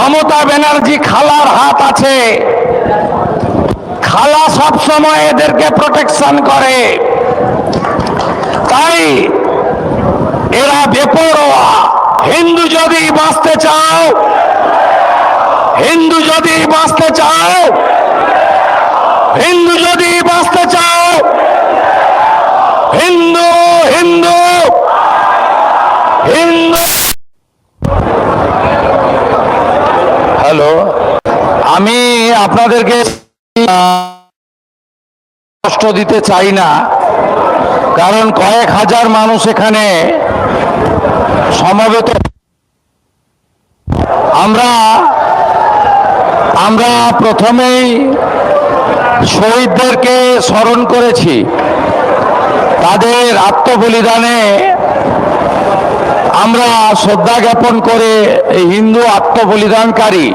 মমতা ব্যানার্জি খালার হাত আছে। খালা সব সময় এদেরকে প্রোটেকশন করে। তাই এরা বেপরোয়া। হিন্দু যদি বাঁচতে চাও, হিন্দু যদি বাঁচতে চাও, হিন্দু যদি বাঁচতে চাও হিন্দু হিন্দু হিন্দু হ্যালো আমি আপনাদেরকে কষ্ট দিতে চাই না। কারণ কয়েক হাজার মানুষ এখানে সমবেত। আমরা আমরা প্রথমেই শহীদদেরকে স্মরণ করেছি। তাদের আত্মবলিদানে আমরা শ্রদ্ধা জ্ঞাপন করে হিন্দু আত্মবলিদানকারী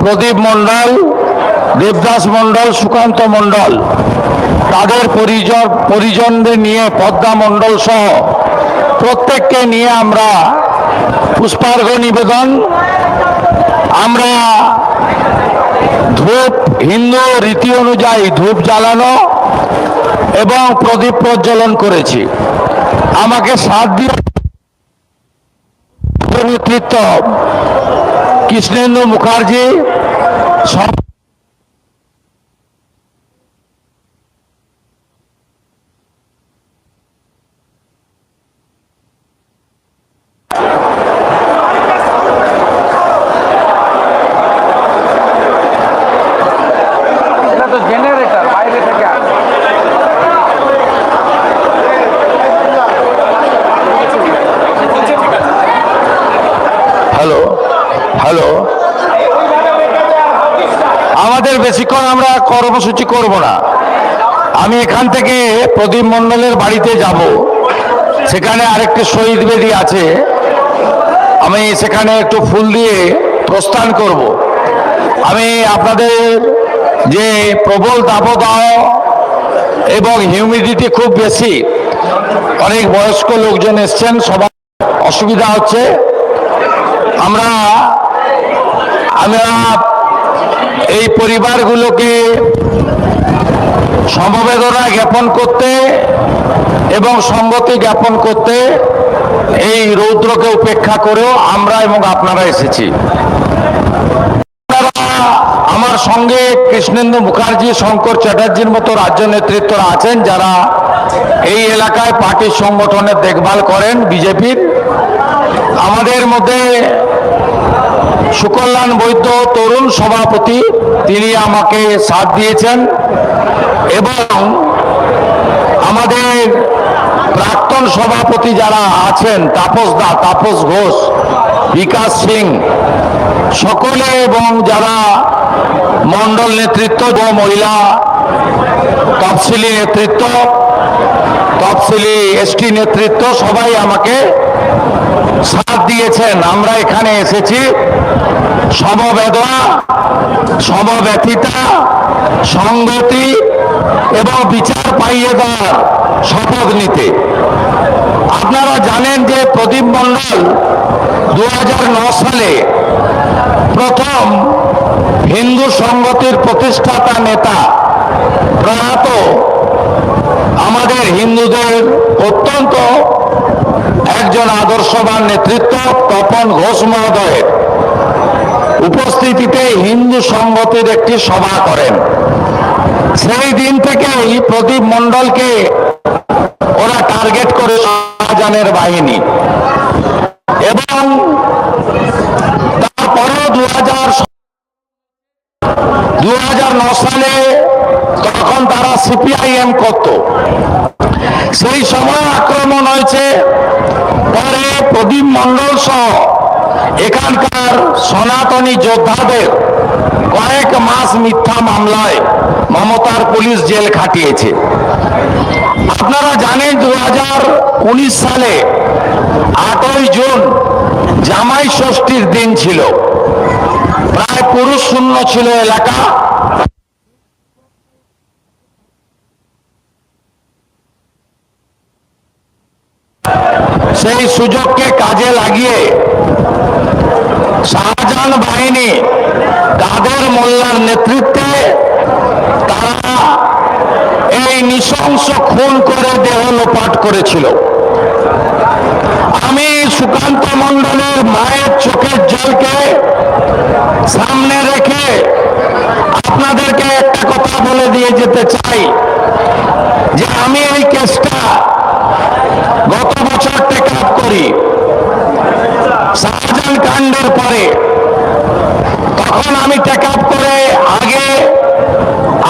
প্রদীপ মণ্ডল, দেবদাস মণ্ডল, সুকান্ত মণ্ডল। তাদের পরিজন পরিজনদের নিয়ে পদ্মা মণ্ডল সহ প্রত্যেককে নিয়ে আমরা পুষ্পার্ঘ নিবেদন। আমরা ধূপ, হিন্দু রীতি অনুযায়ী ধূপ জ্বালানো এবং প্রদীপ প্রজ্বলন করেছি। আমাকে সাত দিয়ে নেতৃত্ব কৃষ্ণেন্দু মুখার্জি সম- এটা তো জেনারেটর বাইরে থেকে আসে হ্যালো হ্যালো আমাদের বেশিক্ষণ আমরা কর্মসূচি করব না। আমি এখান থেকে প্রদীপ মণ্ডলের বাড়িতে যাব। সেখানে আরেকটি শহীদ বেদি আছে। আমি সেখানে একটু ফুল দিয়ে প্রস্থান করব। আমি আপনাদের যে প্রবল দাবদাহ এবং হিউমিডিটি খুব বেশি, অনেক বয়স্ক লোকজন এসছেন, সবার অসুবিধা হচ্ছে। আমরা আমরা এই পরিবারগুলোকে সমবেদনা জ্ঞাপন করতে এবং সঙ্গতি জ্ঞাপন করতে এই রৌদ্রকে উপেক্ষা করেও আমরা এবং আপনারা এসেছি। আমার সঙ্গে কৃষ্ণেন্দু মুখার্জি, শঙ্কর চ্যাটার্জির মতো রাজ্য নেতৃত্বরা আছেন যারা এই এলাকায় পার্টির সংগঠনের দেখভাল করেন বিজেপির। আমাদের মধ্যে সুকল্যাণ বৈদ্য তরুণ সভাপতি তিনি আমাকে সাথ দিয়েছেন এবং আমাদের প্রাক্তন সভাপতি যারা আছেন, তাপস দা, তাপস ঘোষ, বিকাশ সিং, সকলে এবং যারা মন্ডল নেতৃত্ব ও মহিলা তফসিলি নেতৃত্ব, তফসিলি এসটি নেতৃত্ব সবাই আমাকে দিয়েছেন। আমরা এখানে এসেছি। সমবেদনা, সমব্যথিতা, সংগতি এবং বিচার পাইয়ে দেওয়ার শপথ নিতে। আপনারা জানেন যে প্রদীপ মণ্ডল দু সালে প্রথম হিন্দু সংগতির প্রতিষ্ঠাতা নেতা প্রয়াত আমাদের হিন্দুদের অত্যন্ত একজন আদর্শবান নেতৃত্ব, তপন ঘোষ মহোদয়ের উপস্থিতিতে হিন্দু সংগতির একটি সভা করেন। সেই দিন থেকেই প্রদীপ মণ্ডলকে ওরা টার্গেট করে শাহজাহানের বাহিনী। এবং তারপরেও দু হাজার দু সালে তখন তারা সিপিআইএম করত সেই সময় আক্রমণ হয়েছে পরে প্রদীপ মণ্ডল সহ এখানকার সনাতনী যোদ্ধাদের কয়েক মাস মিথ্যা মামলায় মমতার পুলিশ জেল খাটিয়েছে। আপনারা জানেন দু হাজার উনিশ সালে আটই জুন জামাই ষষ্ঠীর দিন ছিল। প্রায় পুরুষ শূন্য ছিল এলাকা সেই সুযোগকে কাজে লাগিয়ে শাহজাহান বাহিনী কাদের মোল্লার নেতৃত্বে তারা এই নৃশংস খুন করে দেহ লোপাট করেছিল। আমি সুকান্ত মণ্ডলের মায়ের চোখের জলকে সামনে রেখে আপনাদেরকে একটা কথা বলে দিয়ে যেতে চাই যে আমি এই কেসটা গত বছর আপ করি শাহজাহান কাণ্ডের পরে তখন আমি টেক আপ করে আগে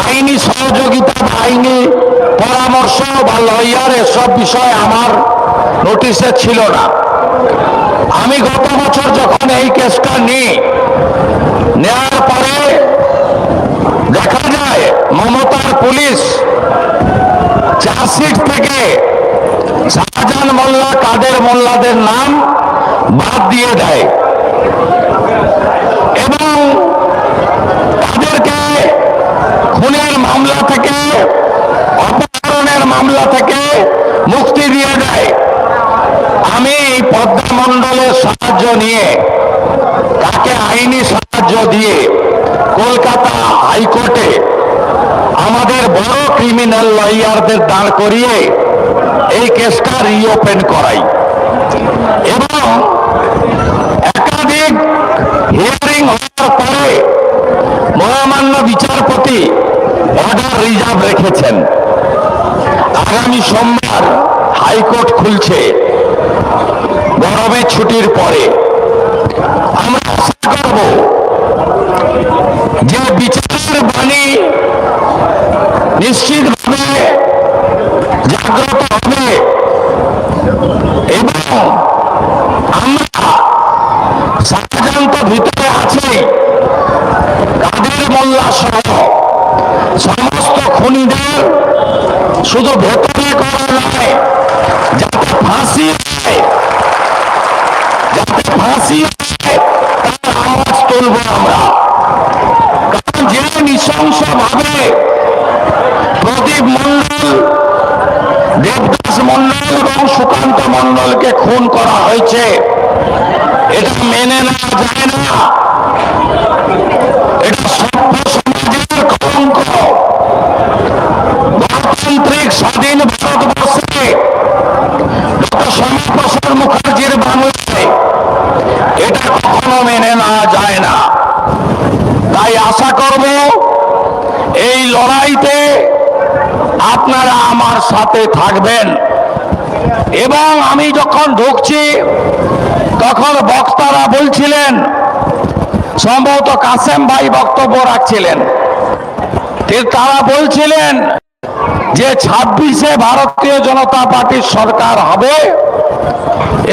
আইনি সহযোগিতা বা আইনি পরামর্শ বা লয়ার এসব বিষয় আমার নোটিশে ছিল না। আমি গত বছর যখন এই কেসটা নিই নেওয়ার পরে দেখা যায় মমতার পুলিশ চার্জশিট থেকে শাহজাহান মোল্লা, কাদের মোল্লাদের নাম বাদ দিয়ে দেয়। এবং তাদেরকে খুনের মামলা থেকে, অপহরণের মামলা থেকে মুক্তি দিয়ে দেয়। আমি পদ্মা মণ্ডলের সাহায্য নিয়ে, তাকে আইনি সাহায্য দিয়ে কলকাতা হাইকোর্টে আমাদের বড় ক্রিমিনাল লয়ারদের দাঁড় করিয়ে এই কেসটা রিওপেন করাই। এবং একাধিক হিয়ারিং হওয়ার পরে মহামান্য বিচারপতি অর্ডার রিজার্ভ রেখেছেন। আগামী সোমবার হাইকোর্ট খুলছে গরমের ছুটির পরে। আমরা আশা করব যে বিচারের বাণী নিশ্চিতভাবে এবং ভিতরে আছে কাদের মোল্লা সহ সমস্ত খুনিদের শুধু ভেতরে করা নয় যাতে ফাঁসি যাতে ফাঁসি তার আওয়াজ তুলব আমরা থাকবেন। এবং আমি যখন ঢুকছি, তখন বক্তারা বলছিলেন, সম্ভবত কাসেম ভাই বক্তব্য রাখছিলেন। তারা বলছিলেন যে ছাব্বিশে ভারতীয় জনতা পার্টির সরকার হবে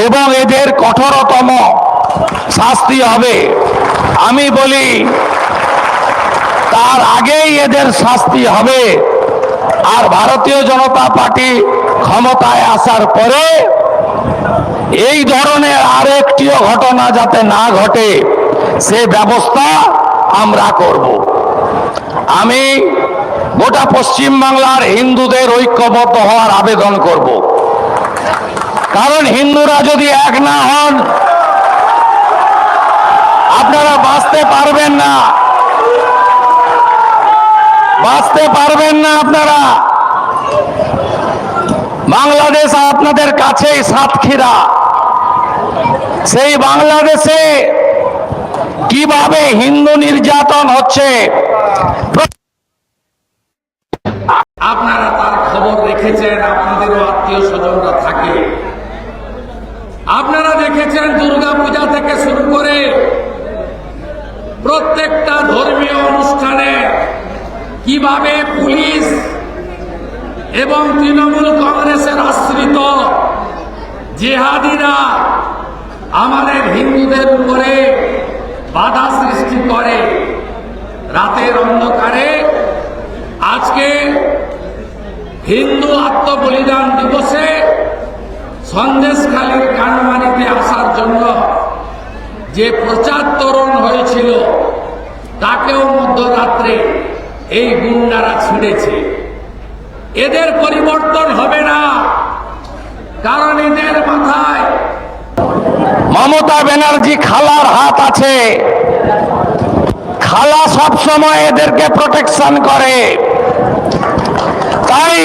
এবং এদের কঠোরতম শাস্তি হবে। আমি বলি, তার আগেই এদের শাস্তি হবে। আর ভারতীয় জনতা পার্টি ক্ষমতায় আসার পরে এই ধরনের আরেকটিও ঘটনা যাতে না ঘটে, সে ব্যবস্থা আমরা করব। আমি গোটা পশ্চিম বাংলার হিন্দুদের ঐক্যবদ্ধ হওয়ার আবেদন করব। কারণ হিন্দুরা যদি এক না হন, আপনারা বাঁচতে পারবেন না। বাঁচতে পারবেন না আপনারা। বাংলাদেশ আপনাদের কাছেই সাতক্ষীরা। সেই বাংলাদেশে কীভাবে হিন্দু নির্যাতন হচ্ছে? আপনারা তার খবর রেখেছেন, আপনাদেরও আত্মীয় স্বজনরা থাকে। আপনারা দেখেছেন দুর্গা পূজা থেকে শুরু করে প্রত্যেকটা ধর্মীয় অনুষ্ঠানে কীভাবে পুলিশ এবং তৃণমূল কংগ্রেসের আশ্রিত জেহাদিরা আমাদের হিন্দুদের উপরে বাধা সৃষ্টি করে রাতের অন্ধকারে? আজকে হিন্দু আত্মবলিদান দিবসে সন্দেশখালীর কানমানিতে আসার জন্য যে প্রচার তরুণ হয়েছিল, তাকেও মধ্যরাত্রে এই গুন্ডারা ছিঁড়েছে। এদের পরিবর্তন হবে না, কারণ এদের মাথায় মমতা ব্যানার্জি খালার হাত আছে। খালা সব সময় এদেরকে প্রোটেকশন করে। তাই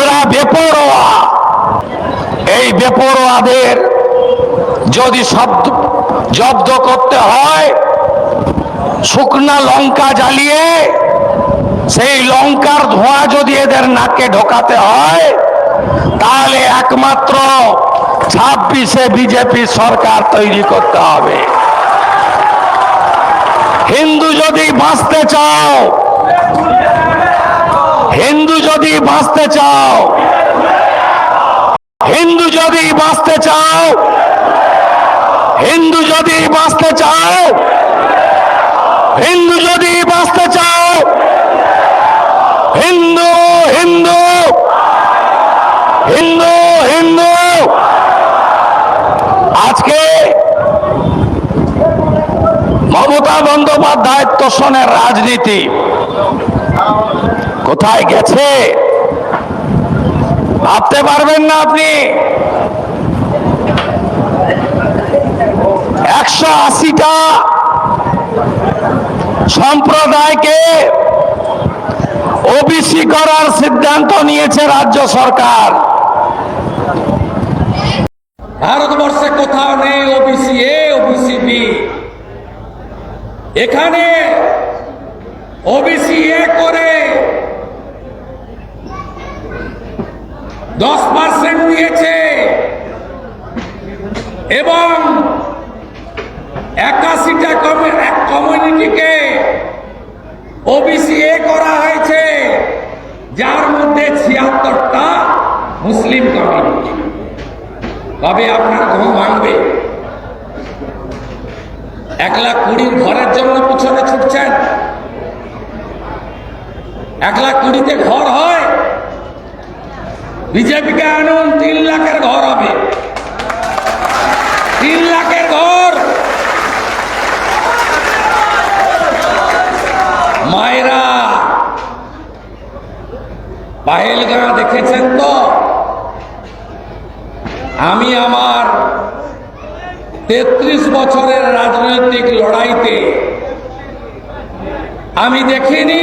এরা বেপরোয়া। এই বেপরোয়াদের যদি শব্দ জব্দ করতে হয় শুকনা লঙ্কা জ্বালিয়ে, সেই লঙ্কার ধোঁয়া যদি এদের নাকে ঢোকাতে হয়, তাহলে একমাত্র ছাব্বিশে বিজেপি সরকার তৈরি করতে হবে। হিন্দু যদি বাঁচতে চাও, হিন্দু যদি বাঁচতে চাও, হিন্দু যদি বাঁচতে চাও, হিন্দু যদি বাঁচতে চাও হিন্দু যদি বাঁচতে চাও, হিন্দু হিন্দু হিন্দু হিন্দু। আজকে মমতা বন্দ্যোপাধ্যায় তোষণের রাজনীতি কোথায় গেছে? ভাবতে পারবেন না আপনি। একশো আশিটা সম্প্রদায়কে ওবিসি করার সিদ্ধান্ত নিয়েছে রাজ্য সরকার। ভারতবর্ষে কোথাও নেই ওবিসি এ ওবিসি বি এখানে ওবিসি এ করে দশ পার্সেন্ট দিয়েছে। এবং একাশিটা কমিউনিটিকে ওবিসি এ করা হয়েছে, যার মধ্যে ছিয়াত্তরটা মুসলিম কমিউনিটি। কবে আপনার ঘুম ভাঙবে? এক লাখ কুড়ির ঘরের জন্য পিছনে ছুটছেন। এক লাখ কুড়িতে ঘর হয়, বিজেপিকে আনুন তিন লাখের ঘর হবে তিন লাখের ঘর মায়েরা পাহেলগাঁ দেখেছেন তো? আমি আমার তেত্রিশ বছরের রাজনৈতিক লড়াইতে আমি দেখিনি।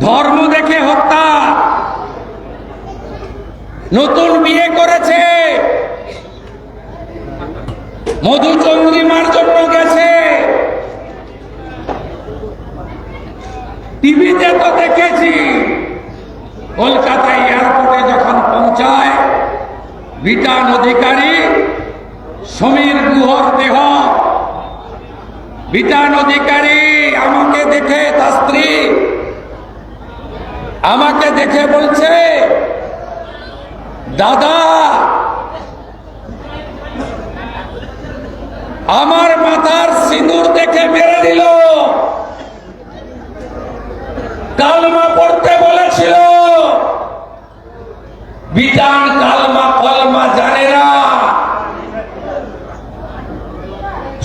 ধর্ম দেখে হত্যা। নতুন বিয়ে করেছে। মধুচন্দ্রিমার জন্য গেছে। টিভিতে তো দেখেছি কলকাতা এয়ারপোর্টে যখন পৌঁছায় বিটান অধিকারী সমীর গুহর দেহ। বিটান অধিকারী আমাকে দেখে, তার স্ত্রী আমাকে দেখে বলছে, দাদা, আমার মাথার সিঁদুর দেখে মেরে দিল। কালমা পড়তে বলেছিল। বিটান কালমা কলমা জানে না।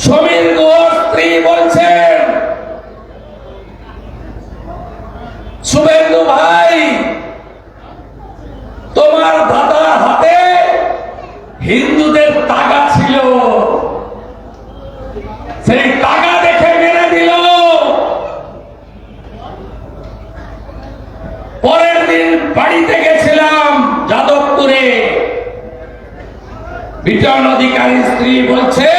সমীর স্ত্রী বলছেন, শুভেন্দু ভাই, তোমার দাদার হাতে হিন্দুদের তাগা ছিল সেই তাগা দেখে মেরে দিল পরের দিন বাড়িতে গেছিলাম যাদবপুরে অধিকারী স্ত্রী বলছে,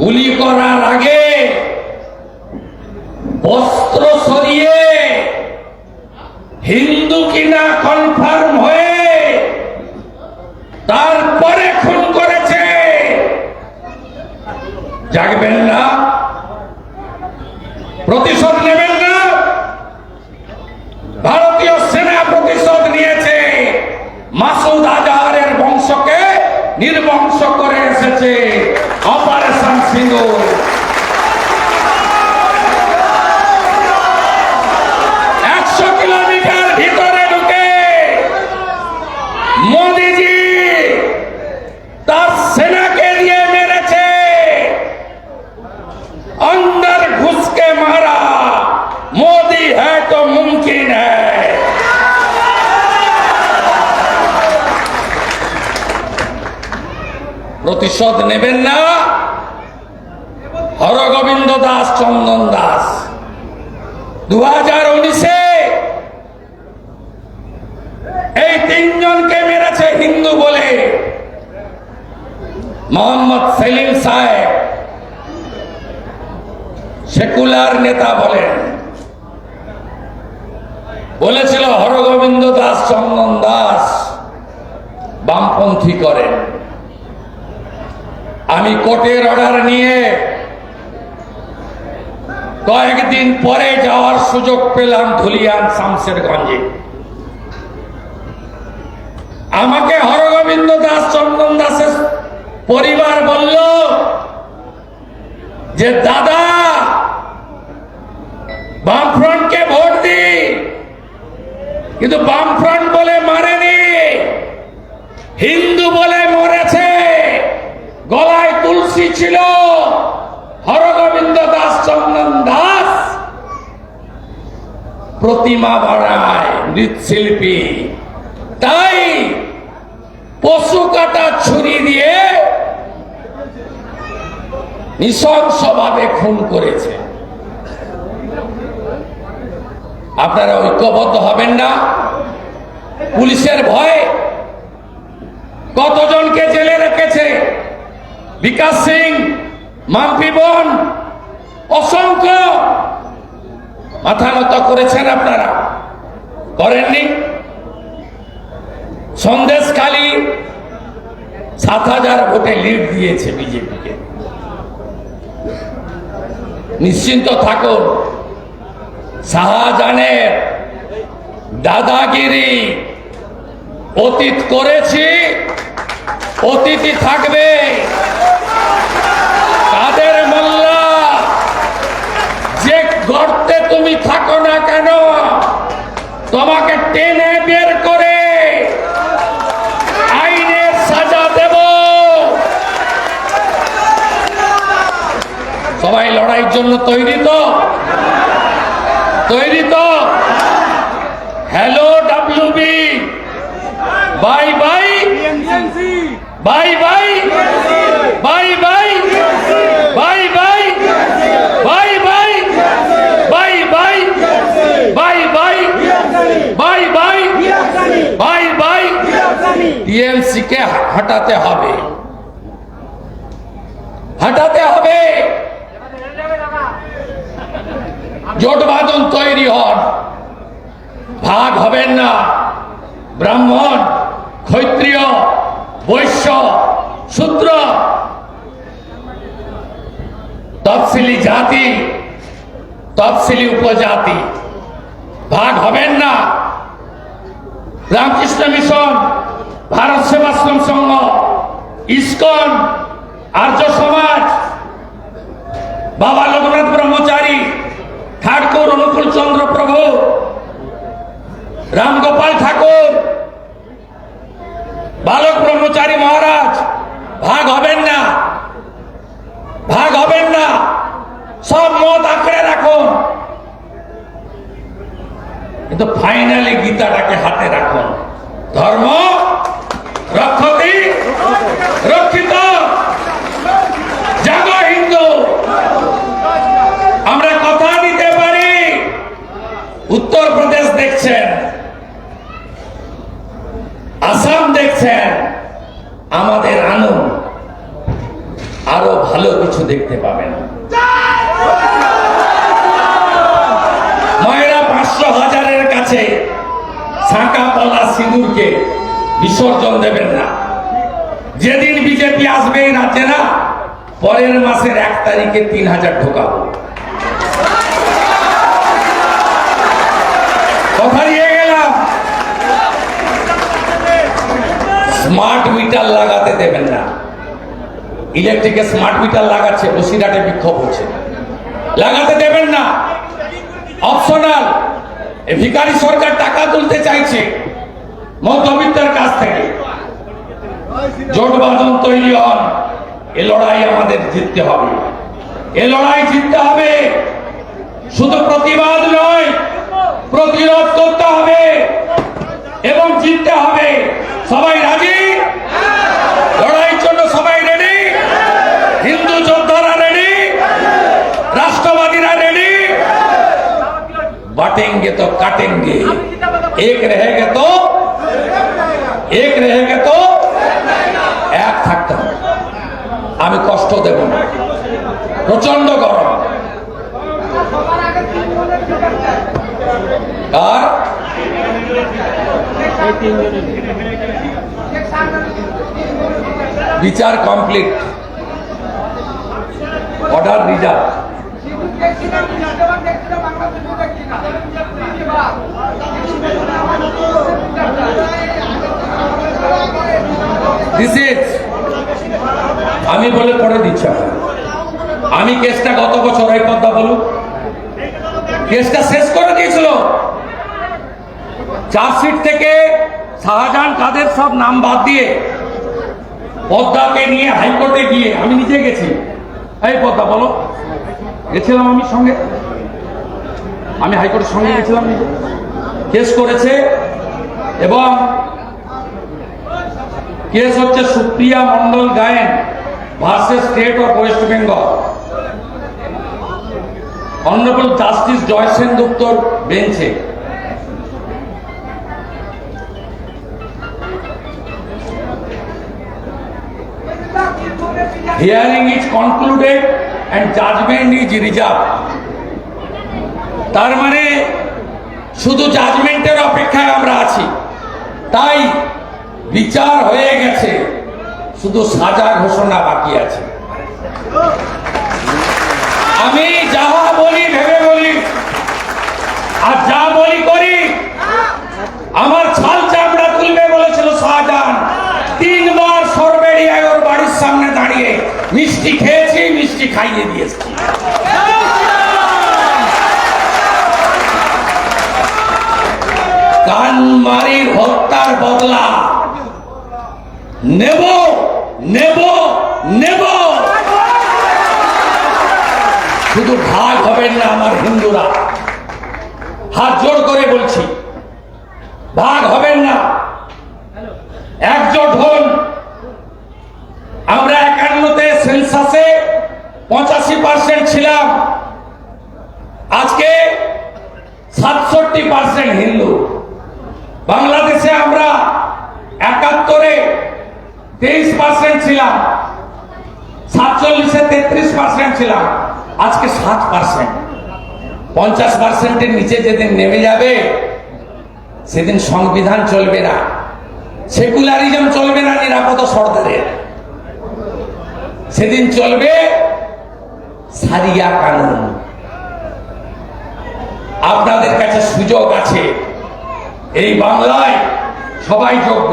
গুলি করার আগে বস্ত্র সরিয়ে হিন্দু কিনা কনফার্ম হয়ে তারপরে খুন করেছে। জাগবেন না প্রতিশোধ নেবেন না ভারতীয় সেনা প্রতিশোধ নিয়েছে মাসুদ আজহারের বংশকে নির্বংশ করে এসেছে অপারেশন সিঙ্গুর প্রতিশোধ নেবেন না। হরগোবিন্দ দাস, চন্দন দাস। দু হাজার উনিশে এই তিনজনকে মেরেছে হিন্দু বলে। মোহাম্মদ সেলিম সাহেব, সেকুলার নেতা বলেন। বলেছিল, হরগোবিন্দ দাস, চন্দন দাস বামপন্থী করেন। আমি কোর্টের অর্ডার নিয়ে কয়েকদিন পরে যাওয়ার সুযোগ পেলাম ধুলিয়ান শামশেরগঞ্জে। আমাকে হরগোবিন্দ দাস, চন্দন দাসের পরিবার বলল যে, দাদা, বামফ্রন্টকে ভোট দি কিন্তু বামফ্রন্ট বলে মারেনি, হিন্দু বলে মরেছে গলায় তুলসী ছিল। হরগোবিন্দ দাস চন্দন দাস। প্রতিমা বাড়ায় মৃৎশিল্পী। তাই পশু কাটা ছুরি দিয়ে নৃশংসভাবে খুন করেছে। আপনারা ঐক্যবদ্ধ হবেন না। পুলিশের ভয় কতজনকে জেলে রেখেছে? বিকাশ সিং, মাম্পি বোন, অসংখ্য। মাথা নত করেছেন আপনারা। করেননি? সন্দেশখালী সাত হাজার ভোটে লিড দিয়েছে বিজেপিকে। নিশ্চিন্ত থাকুন, শাহজাহানের দাদাগিরি অতীত করেছি, অতীতই থাকবে কাদের মোল্লা যে গর্তে তুমি থাকো না কেন তোমাকে টেনে বের করে আইনের সাজা দেব। সবাই লড়াইয়ের জন্য তৈরি তো? তৈরি তো? Hello WB bye bye. Bye bye bye. TMC কে হটাতে হবে? হটাতে হবে। জোট বাঁধন তৈরি হন। ভাগ হবেন না। ব্রাহ্মণ, ক্ষত্রিয়, বৈশ্য, শূদ্র। তফসিলি জাতি, তফসিলি উপজাতি। ভাগ হবেন না। রামকৃষ্ণ মিশন ভারত সেবাশ্রম সংঘ, ইস্কন, আর্য সমাজ, বাবা লোকনাথ ব্রহ্মচারী, ঠাকুর অনুকূল চন্দ্র প্রভু রামগোপাল ঠাকুর, বালক ব্রহ্মচারী মহারাজ, ভাগ হবেন না, ভাগ হবেন না, সব মত আঁকড়ে রাখুন। কিন্তু ফাইনালি গীতাটাকে হাতে রাখুন। ধর্ম রক্ষতি, রক্ষিত। জাগ হিন্দু। আমরা কথা দিতে পারি। উত্তরপ্রদেশ দেখছেন। আসাম দেখছেন। আমাদের আনুন আরও ভালো কিছু দেখতে পাবেন। ময়রা পাঁচশো হাজারের কাছে শাঁকা পলা সিঁদুরকে বিসর্জন দেবেন না। যেদিন বিজেপি আসবে এই রাজ্যে না, পরের মাসের এক তারিখে তিন হাজার ঢোকাবো। কথা দিয়ে গেলাম। স্মার্ট মিটার লাগাতে দেবেন না। ইলেকট্রিকে স্মার্ট মিটার লাগাচ্ছে, বসিরহাটে বিক্ষোভ হচ্ছে। লাগাতে দেবেন না। অপশনাল। ভিকারি সরকার টাকা তুলতে চাইছে। মধ্যবিত্তের কাছ থেকে জোটবাদন তৈরি হন। এ লড়াই আমাদের জিততে হবে। এ লড়াই জিততে হবে। শুধু প্রতিবাদ নয়, প্রতিরোধ করতে হবে এবং জিততে হবে। সবাই রাজি? লড়াইয়ের জন্য সবাই রেডি? হিন্দু যোদ্ধারা রেডি? রাষ্ট্রবাদীরা রেডি? বাটেঙ্গে তো কাটেঙ্গে। এক রহেগে তো এক রেহে গেত এক থাকতে হবে। আমি কষ্ট দেব না। প্রচণ্ড গরম। আর বিচার কমপ্লিট। Order reserve. আমি বলে পড়ে দিচ্ছি আমি কেসটা গত বছর এই কথা বলুন। কেসটা শেষ করে দিয়েছিল। চার্জশিট থেকে শাহজাহান কাদের সব নাম বাদ দিয়ে পদ্মাকে নিয়ে হাইকোর্টে গিয়ে আমি নিজে গেছি। এই পদ্মা, বলো। গেছিলাম আমি সঙ্গে। আমি হাইকোর্টের সঙ্গে গেছিলাম কেস করেছে এবং কেস হচ্ছে Supriya Mondal Gayen versus state of West Bengal honourable justice Joy সেনগুপ্তর বেঞ্চে hearing is concluded and judgement is reserve তার মানে শুধু জাজমেন্টের অপেক্ষায় আমরা আছি। তাই বিচার হয়ে গেছে। শুধু সাজা ঘোষণা বাকি আছে। আমি যাহা বলি, ভেবে বলি, আর যা বলি করি, আমার ছাল চামড়া তুলবে বলেছিল শাহজাহান। তিনবার সরবেড়িয়ায় ওর বাড়ির সামনে দাঁড়িয়ে মিষ্টি খেয়েছি, মিষ্টি খাইয়ে দিয়েছি। কানমারির হত্যার বদলা নেব নেব নেব। শুধু ভাগ হবেন না আমার হিন্দুরা। হাত জোর করে বলছি, ভাগ হবেন না। একজোট হন। আমরা একান্নতে সেন্সাসে পঁচাশি পার্সেন্ট ছিলাম। আজকে সাতষট্টি পার্সেন্ট হিন্দু। বাংলাদেশে আমরা একাত্তরে তেইশ পার্সেন্ট ছিলাম সাতচল্লিশে তেত্রিশ পার্সেন্ট ছিলাম। আজকে সাত পার্সেন্ট পঞ্চাশ পার্সেন্টের নিচে যেদিন নেমে যাবে, সেদিন সংবিধান চলবে না। সেকুলারিজম চলবে না নিরাপদ সর্দারের সেদিন চলবে সারিয়া কানুন। আপনাদের কাছে সুযোগ আছে। এই বাংলায় সবাই যোগ্য,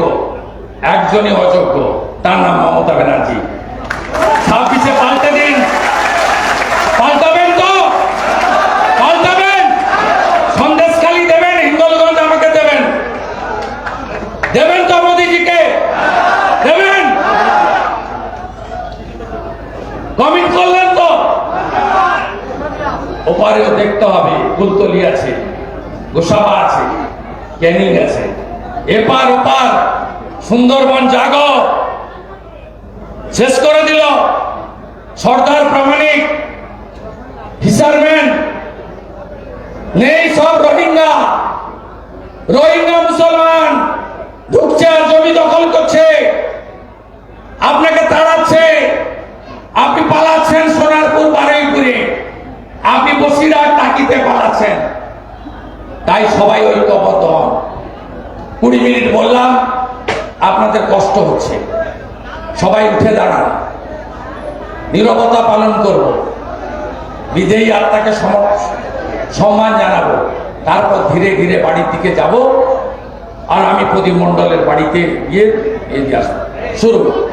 একজনই অযোগ্য, তার নাম মমতা ব্যানার্জি ছাব্বিশে পাল্টে দিন পাল্টাবেন তো পাল্টাবেন সন্দেশখালি দেবেন হিন্দলগঞ্জ আমাকে দেবেন দেবেন তো মোদিজিকে দেবেন কমিট করলেন তো ওপারেও দেখতে হবে ফুলতলি আছে, গোসাবা আছে, ক্যানিং আছে। এপার ওপার সুন্দরবন জাগ। শেষ করে দিল সর্দার প্রামাণিক হিসারম্যান নেই সব রোহিঙ্গা। রোহিঙ্গা তাই সবাই ঐক্যবদ্ধ হন। কুড়ি মিনিট বললাম, আপনাদের কষ্ট হচ্ছে। সবাই উঠে দাঁড়ান। নিরবতা পালন করব। বিজয়ী আত্মাকে সম- সম্মান জানাব। তারপর ধীরে ধীরে বাড়ির দিকে যাব। আর আমি প্রদীপ বাড়িতে গিয়ে এগিয়ে আসব। শুরু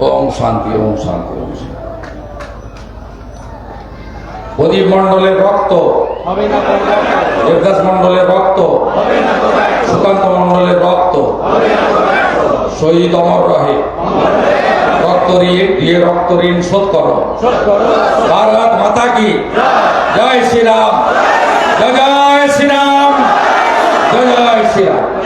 ওম শান্তি ওম শান্তি ওম শান্তি প্রদীপ মণ্ডলের রক্ত দেবদাস মণ্ডলের রক্ত সুকান্ত সুকান্ত মন্ডলের রক্ত শহীদ অমর রহে। রক্ত দিয়ে দিয়ে রক্ত ঋণ শোধ করো। ভারত মাতা কি? জয় শ্রীরাম। জয় জয় শ্রীরাম। জয় জয় শ্রীরাম।